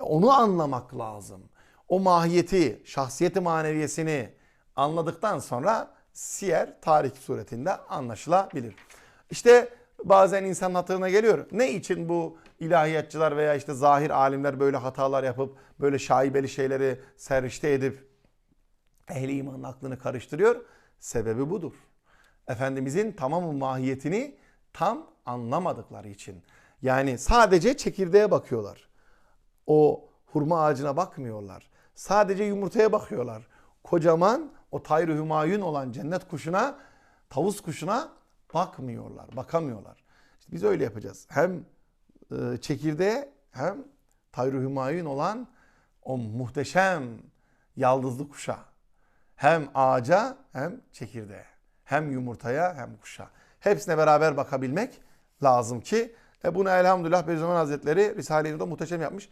Onu anlamak lazım. O mahiyeti, şahsiyeti maneviyesini anladıktan sonra siyer tarih suretinde anlaşılabilir. İşte bazen insanın hatırına geliyor. Ne için bu ilahiyatçılar veya işte zahir alimler böyle hatalar yapıp böyle şaibeli şeyleri serişte edip ehli imanın aklını karıştırıyor? Sebebi budur. Efendimizin tamamı mahiyetini tam anlamadıkları için. Yani sadece çekirdeğe bakıyorlar. O hurma ağacına bakmıyorlar. Sadece yumurtaya bakıyorlar. Kocaman o tayr hümayun olan cennet kuşuna, tavus kuşuna bakmıyorlar, bakamıyorlar. İşte biz öyle yapacağız. Hem e, çekirdeğe hem tayr hümayun olan o muhteşem yaldızlı kuşa. Hem ağaca hem çekirdeğe. Hem yumurtaya hem kuşa. Hepsine beraber bakabilmek lazım ki e bunu elhamdülillah Bediüzzaman Hazretleri Risale-i Nur'da muhteşem yapmış.